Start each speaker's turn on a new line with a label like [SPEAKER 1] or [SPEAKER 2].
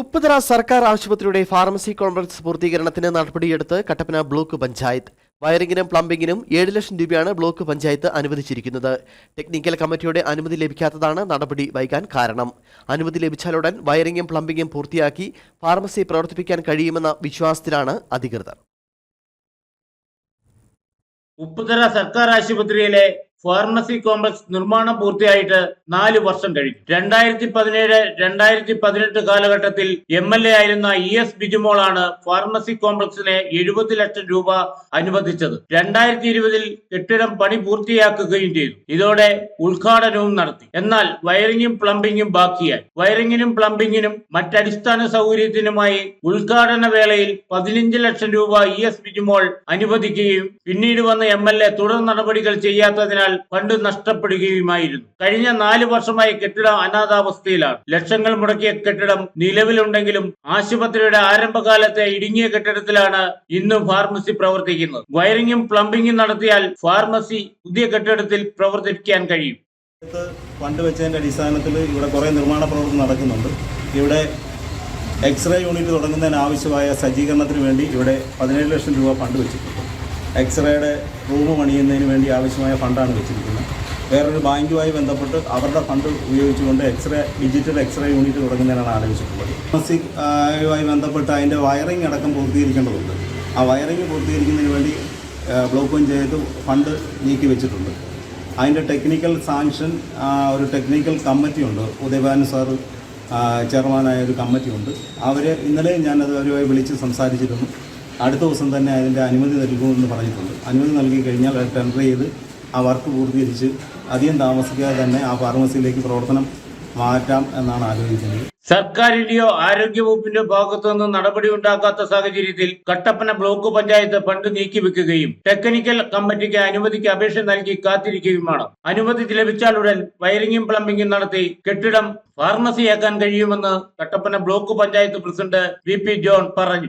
[SPEAKER 1] ഉപ്പുതറ സർക്കാർ ആശുപത്രിയുടെ pharmacy complex പൂർത്തീകരണത്തിന് നടപടിയെടുത്ത് കട്ടപ്പന ബ്ലോക്ക് പഞ്ചായത്ത്. വയറിംഗിനും പ്ലംബിംഗിനും ഏഴ് ലക്ഷം രൂപയാണ് ബ്ലോക്ക് പഞ്ചായത്ത് അനുവദിച്ചിരിക്കുന്നത്. ടെക്നിക്കൽ കമ്മിറ്റിയുടെ അനുമതി ലഭിക്കാത്തതാണ് നടപടി വൈകാൻ കാരണം. അനുമതി ലഭിച്ചാലുടൻ വയറിംഗും പ്ലംബിംഗും പൂർത്തിയാക്കി ഫാർമസി പ്രവർത്തിപ്പിക്കാൻ കഴിയുമെന്ന വിശ്വാസത്തിലാണ് അധികൃതർ.
[SPEAKER 2] ഉപ്പുതറ സർക്കാർ ആശുപത്രിയിലെ ഫാർമസി കോംപ്ലക്സ് നിർമ്മാണം പൂർത്തിയായിട്ട് നാല് വർഷം കഴിഞ്ഞു. രണ്ടായിരത്തി പതിനേഴ് രണ്ടായിരത്തി പതിനെട്ട് കാലഘട്ടത്തിൽ എം എൽ എ ആയിരുന്ന ഇ എസ് ബിജുമോളാണ് ഫാർമസി കോംപ്ലക്സിന് എഴുപത് ലക്ഷം രൂപ അനുവദിച്ചത്. രണ്ടായിരത്തി ഇരുപതിൽ കെട്ടിടം പണി പൂർത്തിയാക്കുകയും ചെയ്തു. ഇതോടെ ഉദ്ഘാടനവും നടത്തി. എന്നാൽ വയറിംഗും പ്ലംബിംഗും ബാക്കിയായി. വയറിംഗിനും പ്ലംബിംഗിനും മറ്റടിസ്ഥാന സൗകര്യത്തിനുമായി ഉദ്ഘാടന വേളയിൽ പതിനഞ്ച് ലക്ഷം രൂപ ഇ എസ് ബിജുമോൾ അനുവദിക്കുകയും പിന്നീട് വന്ന എം എൽ എ തുടർ നടപടികൾ ചെയ്യാത്തതിനാൽ ഫണ്ട് നഷ്ടപ്പെടുകയുമായിരുന്നു. കഴിഞ്ഞ നാല് വർഷമായി കെട്ടിടം അനാഥാവസ്ഥയിലാണ്. ലക്ഷങ്ങൾ മുടക്കിയ കെട്ടിടം നിലവിലുണ്ടെങ്കിലും ആശുപത്രിയുടെ ആരംഭകാലത്തെ ഇടുങ്ങിയ കെട്ടിടത്തിലാണ് ഇന്നും ഫാർമസി പ്രവർത്തിക്കുന്നത്. വയറിംഗും പ്ലംബിങ്ങും നടത്തിയാൽ ഫാർമസി പുതിയ കെട്ടിടത്തിൽ പ്രവർത്തിക്കാൻ കഴിയും.
[SPEAKER 3] ഫണ്ട് വെച്ചതിന്റെ അടിസ്ഥാനത്തിൽ ഇവിടെ കുറേ നിർമ്മാണ പ്രവർത്തനം നടക്കുന്നുണ്ട്. ഇവിടെ എക്സ്റേ യൂണിറ്റ് തുടങ്ങുന്നതിന് ആവശ്യമായ സജ്ജീകരണത്തിന് വേണ്ടി ഇവിടെ പതിനേഴ് ലക്ഷം രൂപ ഫണ്ട് വെച്ചിട്ടുണ്ട്. എക്സ്റേയുടെ റൂം പണിയുന്നതിന് വേണ്ടി ആവശ്യമായ ഫണ്ടാണ് വെച്ചിരിക്കുന്നത്. വേറൊരു ബാങ്കുമായി ബന്ധപ്പെട്ട് അവരുടെ ഫണ്ട് ഉപയോഗിച്ചുകൊണ്ട് എക്സ്റേ ഡിജിറ്റൽ എക്സ്റേ യൂണിറ്റ് തുടങ്ങുന്നതിനാണ് ആലോചിച്ചിട്ടുള്ളത്. യുമായി ബന്ധപ്പെട്ട് അതിന്റെ വയറിംഗ് അടക്കം പൂർത്തീകരിക്കേണ്ടതുണ്ട്. ആ വയറിംഗ് പൂർത്തീകരിക്കുന്നതിന് വേണ്ടി ബ്ലോക്ക് പഞ്ചായത്ത് ഫണ്ട് നീക്കി വെച്ചിട്ടുണ്ട്. അതിന്റെ ടെക്നിക്കൽ സാങ്ഷൻ ഒരു ടെക്നിക്കൽ കമ്മിറ്റിയുണ്ട്. ഉദയഭാൻ ആ, ചെയർമാനായ ഒരു കമ്മിറ്റിയുണ്ട്. അവർ ഇന്നലെ ഞാനത് അവരുമായി വിളിച്ച് സംസാരിച്ചിരുന്നു. അടുത്ത ദിവസം തന്നെ അതിന്റെ അനുമതി നൽകുമെന്ന് പറഞ്ഞിട്ടുണ്ട്. അനുമതി നൽകി കഴിഞ്ഞാൽ അത് ടെൻഡർ ചെയ്ത് ആ വർക്ക് പൂർത്തീകരിച്ച് അധികം താമസിക്കാതെ തന്നെ ആ ഫാർമസിയിലേക്ക് പ്രവർത്തനം മാറ്റാം എന്നാണ് ആലോചിക്കുന്നത്
[SPEAKER 2] സർക്കാരിന്റെയോ ആരോഗ്യവകുപ്പിന്റെയോ ഭാഗത്തു നിന്നും നടപടി ഉണ്ടാക്കാത്ത സാഹചര്യത്തിൽ കട്ടപ്പന ബ്ലോക്ക് പഞ്ചായത്ത് ഫണ്ട് നീക്കിവെക്കുകയും ടെക്നിക്കൽ കമ്മിറ്റിക്ക് അനുമതിക്ക് അപേക്ഷ നൽകി കാത്തിരിക്കുകയുമാണ്. അനുമതി ലഭിച്ചാലുടൻ വയറിംഗും പ്ലംബിംഗും നടത്തി കെട്ടിടം ഫാർമസിയാക്കാൻ കഴിയുമെന്ന് Kattappana block panchayat president V John പറഞ്ഞു.